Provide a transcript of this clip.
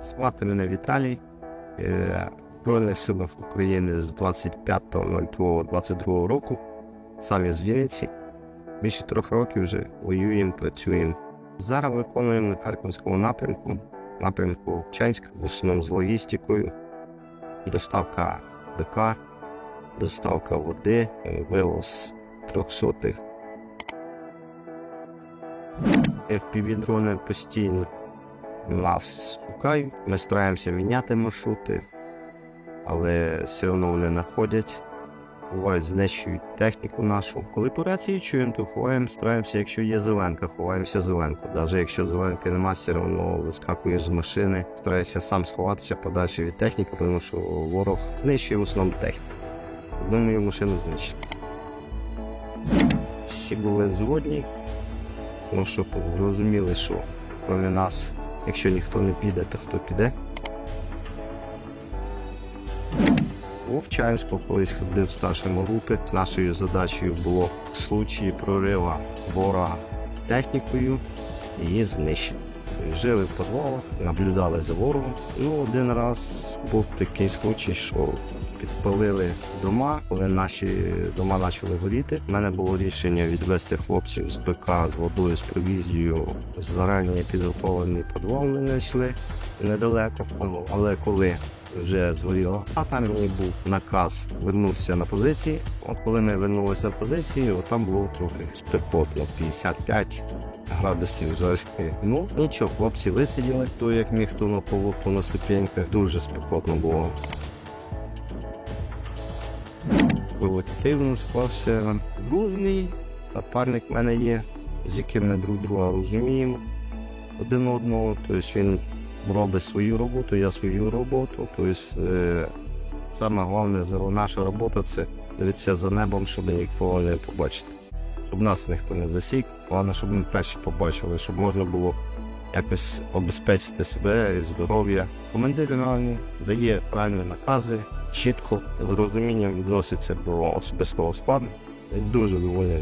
Звати мене Віталій. Е, Збройних силах України з 25.02.22 року. Сам я з Вінниці. Більше трьох років вже воюємо, працюємо. Зараз виконуємо на Харківському напрямку, напрямку Чанська, в основному з логістикою, доставка БК, доставка води, е, вивоз трьохсотих. FPV-дрони постійно нас шукають. Ми стараємося міняти маршрути, але все одно вони знаходять. Бувають, знищують техніку нашу. Коли по рації чуємо, то ховаємо, стараємося, якщо є зеленка, ховаємося зеленку. Навіть якщо зеленки немає, все одно вискакуєш з машини. Стараюся сам сховатися подальше від техніки, тому що ворог знищує в основному техніку. Одну мою машину знищили. Всі були згодні, тому що зрозуміли, що крім нас, якщо ніхто не піде, то хто піде. Вовчанську колись ходив старшими групи. Нашою задачею було в случаї прорива ворога технікою її знищити. Жили в підвалах, наблюдали за ворогом. Ну, один раз був такий случай, що підпалили дома, коли наші дома почали горіти. У мене було рішення відвести хлопців з БК з водою, з провізією. Зарані підготовлений підвал ми знайшли недалеко. Але коли вже згоріло, а там мені був наказ вернутися на позиції. От коли ми вернулися на позиції, от там було трохи спекотно, 55 градусів. Ну нічого, хлопці висиділи, хто як міг, хто на полу, хто на ступеньках. Дуже спекотно було. Колективно склався дружний, напарник в мене є, з яким ми друг друга розуміємо один одного. Тобто він робить свою роботу, я свою роботу. Тобто, е, саме головне наша робота це дивитися за небом, щоб нікого не побачити. Щоб нас ніхто не засік, головне, щоб ми перші побачили, щоб можна було якось обезпечити себе і здоров'я. Командир реально дає правильні накази, чітко з розумінням відноситься до особистого складу. Дуже доволі